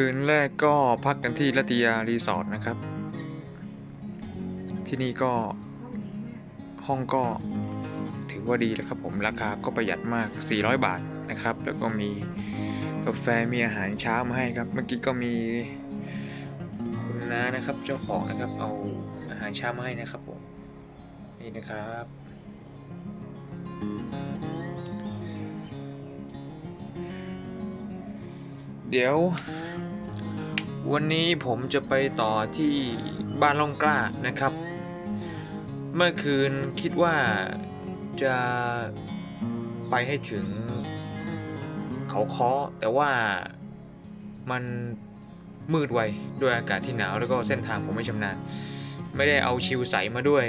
คืนแรกก็พักกันที่รัตยารีสอร์ทนะครับ ที่นี่ก็ห้องก็ถือว่าดีแล้วครับผมราคาก็ประหยัดมาก 400 บาทนะครับ แล้วก็มีกาแฟมีอาหารเช้ามาให้ครับ เมื่อกี้ก็มีคุณน้านะครับเจ้าของนะครับเอาอาหารเช้ามาให้นะครับผมนี่นะครับเดี๋ยว วันนี้ผมจะไปต่อที่บ้านล่องกล้านะครับ เมื่อคืนคิดว่าจะไปให้ถึงเขาค้อแต่ว่ามันมืดไวด้วยอากาศที่หนาวแล้วก็เส้นทางผมไม่ชำนาญ ไม่ได้เอาชิวใสมาด้วย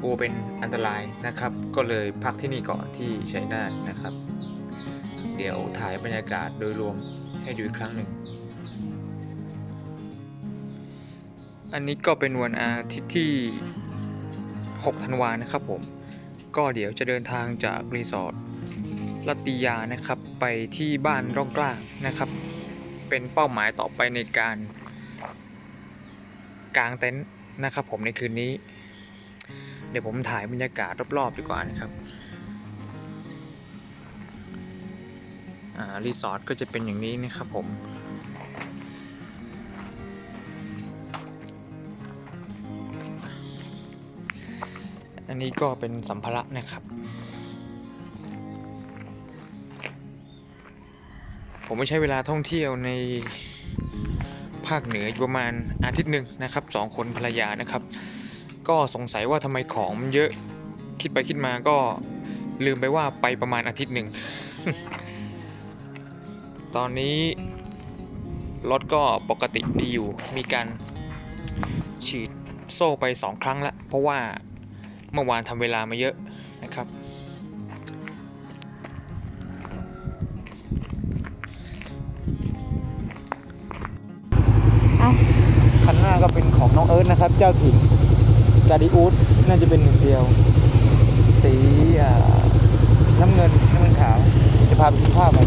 กลัวเป็นอันตรายนะครับ ก็เลยพักที่นี่ก่อนที่ชัยนาทนะครับ เดี๋ยวถ่ายบรรยากาศโดยรวมให้ดูอีกครั้งหนึ่ง อันนี้ก็เป็นวันอาทิตย์ที่ 6 ธันวานะครับผม ก็เดี๋ยวจะเดินทางจากรีสอร์ทลัตติยานะครับไปที่บ้านร่องกล้านะครับ เป็นเป้าหมายต่อไปในการกางเต็นท์นะครับผมในคืนนี้ เดี๋ยวผมถ่ายบรรยากาศรอบๆดีกว่านะครับ รีสอร์ทก็จะเป็นอย่างนี้นะครับผมอันนี้ก็เป็นสัมภาระนะครับ ผมไม่ใช้เวลาท่องเที่ยวในภาคเหนืออยู่ประมาณอาทิตย์หนึ่งนะครับสองคนภรรยานะครับ ก็สงสัยว่าทำไมของมันเยอะคิดไปคิดมาก็ลืมไปว่าไปประมาณอาทิตย์หนึ่ง ตอนนี้รถก็ปกติดีอยู่ มีการฉีดโซ่ไป 2 ครั้งแล้วเพราะว่าเมื่อวานทำเวลามาเยอะนะครับ คันหน้าก็เป็นของน้องเอิร์ธนะครับ เจ้าถิ่นกาดิอูดน่าจะเป็นหนึ่งเดียว สีน้ำเงินน้ำเงินขาว จะพาไปกินข้าวกัน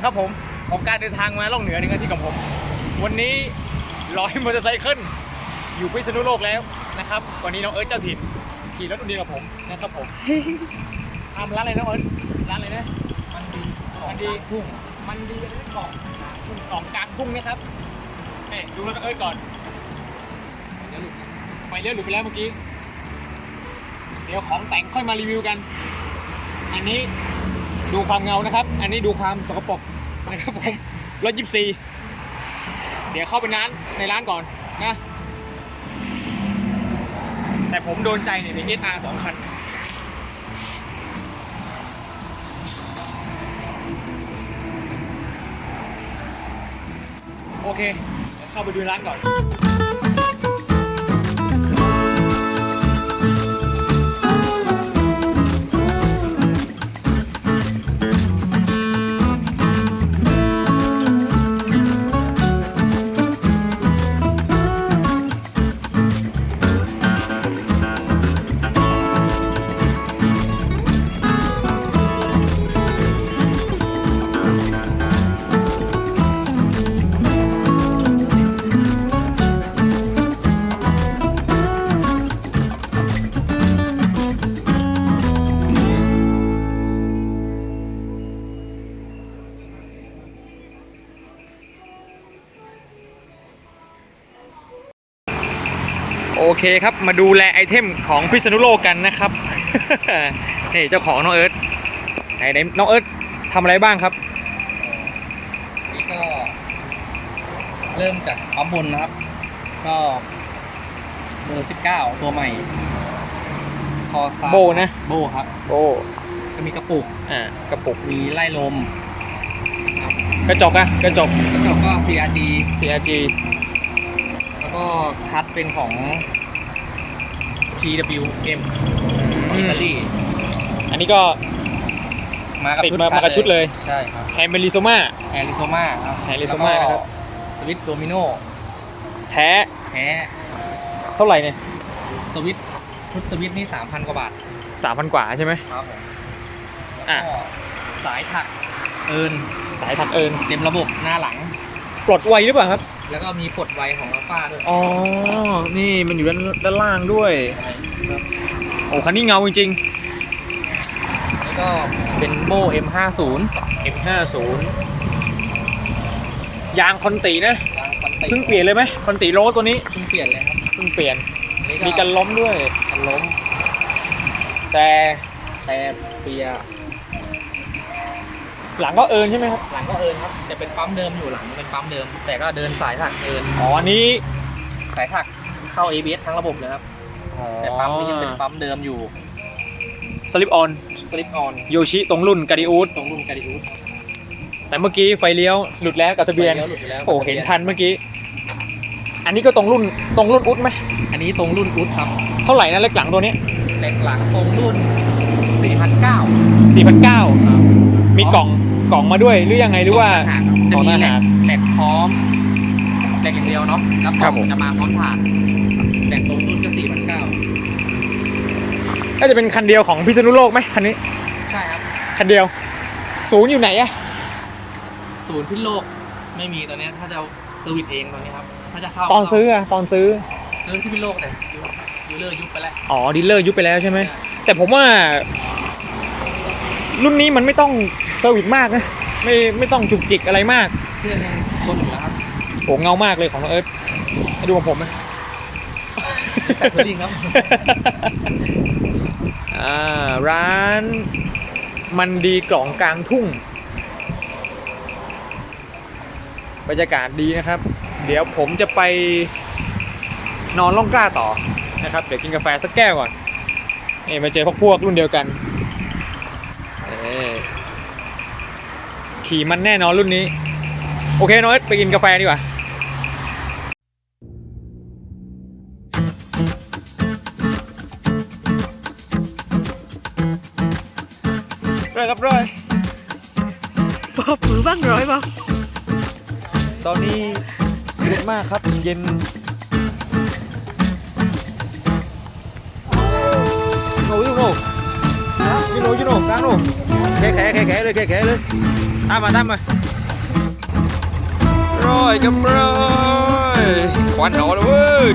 นะครับสองครับผม ของการเดินทางมาล่องเหนือหนึ่งอาทิตย์กับผม วันนี้ร้อยมอเตอร์ไซค์ขึ้นอยู่พิษณุโลกแล้วนะครับวันนี้น้องเอิร์ธเจ้าถิ่นขี่รถรุ่นเดียวกับผมนะครับผมทำร้านอะไรน้องเอิร์ธร้านอะไรนะมันดีมันดีทุ่งมันดีอะไรนะของของกลางทุ่งนะครับนี่ดูรถน้องเอิร์ธก่อนไปเลี้ยวหรือไปแล้วเมื่อกี้ เดี๋ยวของแต่งค่อยมารีวิวกัน อันนี้ ดูความเงานะครับ อันนี้ดูความสกปรกนะครับผมรถยิบซีเดี๋ยวเข้าไปร้านในร้านก่อนนะ แต่ผมโดนใจเนี่ยในเอสอาร์สองคันโอเคเดี๋ยวเข้าไปดูร้านก่อน เคครับ มาดูแลไอเทมของพิษณุโลกกันนะครับนี่เจ้าของน้องเอิร์ธไหนไหนน้องเอิร์ธทำอะไรบ้างครับ นี่ก็ เริ่มจากปั๊มบนนะครับ ก็เบอร์สิบเก้าตัวใหม่ คอซาโบนะ โบครับโอ้ก็มีกระปุก อ่ากระปุก มีไล่ลม กระจกอะกระจกกระจกก็ CRG CRG แล้วก็คัดเป็นของ TWM ของอิตาลีอันนี้ก็มากับติดชุดมาคัมากับชุดเลยใช่ครับแฮมเบลิโซมาแอริโซมาครับ Arizona แล้วก็นะครับ สวิตโดมิโนแท้แท้เท่าไหร่เนี่ยสวิตชุดสวิตนี่3,000 กว่าบาท สามพันกว่าใช่ไหม ครับผมอะ แล้วก็สายถักเอินสายถักเอิญเต็มระบบหน้าหลัง ปลดไวหรือเปล่าครับ แล้วก็มีปลดไวของอัลฟาด้วยอ๋อ นี่มันอยู่ด้านด้านล่างด้วย ครับโอ้คันนี้เงาจริงแล้วก็เป็นโบ M50 ๆ M50 ยางคอนตีนะ ยางคอนติเพิ่งเปลี่ยนเลยไหมคอนตีโรสตัวนี้ เพิ่งเปลี่ยนเลยครับเพิ่งเปลี่ยนนี่มีกันล้มด้วย กันล้ม แต่แต่เปียร์ หลังก็เอิญใช่ไหมครับ หลังก็เอินครับแต่เป็นปั๊มเดิมอยู่หลังเป็นปั๊มเดิม แต่ก็เดินสายถักเอินอ๋ออันนี้สายถักเข้า ABS ทั้งระบบเลยครับแต่ปั๊มนี้ยังเป็นปั๊มเดิมอยู่สลิปออนสลิปออนโยชิตรงรุ่นกาดิอูดตรงรุ่นการดิอูดแต่เมื่อกี้ไฟเลี้ยวหลุดแล้วกับทะเบียนไฟลี้วหลุดไปแล้วโอ้เห็นทันเมื่อกี้ อันนี้ก็ตรงรุ่นตรงรุ่นอุดไหมอันนี้ตรงรุ่นอูดครับ เท่าไหร่นะเล็กหลังตัวนี้เหล็กหลังตรงรุ่น4,900 4,900มีกล่อง กล่องมาด้วยหรือยังไงหรือว่าจะของมีทแหลหารกแหลกพร้อมแหลกอย่างเดียวเนาะแล้วกครัล่บผมองจะมาพร้อมถ่านแหลกตรงรุ่นก็4,900น่าจะเป็นคันเดียวของพิษณุโลกไหมคันนี้ ใช่ครับคันเดียว ศูนย์อยู่ไหนอะศูนย์พิษโลกไม่มีตัวเนี้ยถ้าจะเซอร์วิสเองตอนนี้ครับถ้าจะเข้าตอนซื้ออะตอนซื้อ ซื้อที่พิษโลกแต่ยูเลอร์ยุบไปแล้วอ๋อดีลเลอร์ยุบไปแล้วใช่ไหม แต่ผมว่า รุ่นนี้มันไม่ต้อง เซอร์วิสมากนะไม่ไม่ต้องจุกจิกอะไรมากเครื่องยังคนอยู่แล้วครับโหเงามากเลยของน้องเอิร์ธให้ดูของผมไหมใส่เฟลลิ่งครับอ่าร้านมันดีกล่องกลางทุ่งบรรยากาศดีนะครับ เดี๋ยวผมจะไปนอนล่องกล้าต่อนะครับ เดี๋ยวกินกาแฟสักแก้วก่อนนี่มาเจอพวกพวกรุ่นเดียวกันเอ้ ขี่มันแน่นอนรุ่นนี้ โอเคน้อยไปกินกาแฟดีกว่าร้อยครับร้อยบอกมือบ้างร้อยบอกตอนนี้เย็นมากครับเย็นโน่ยูโน่ยูโน่ยูโน่กลางโน่แขะแขะแขะแขะเลยแขะแขะเลย ตามมาตามมาร้อยกับร้อยควันออกแล้วเว้ย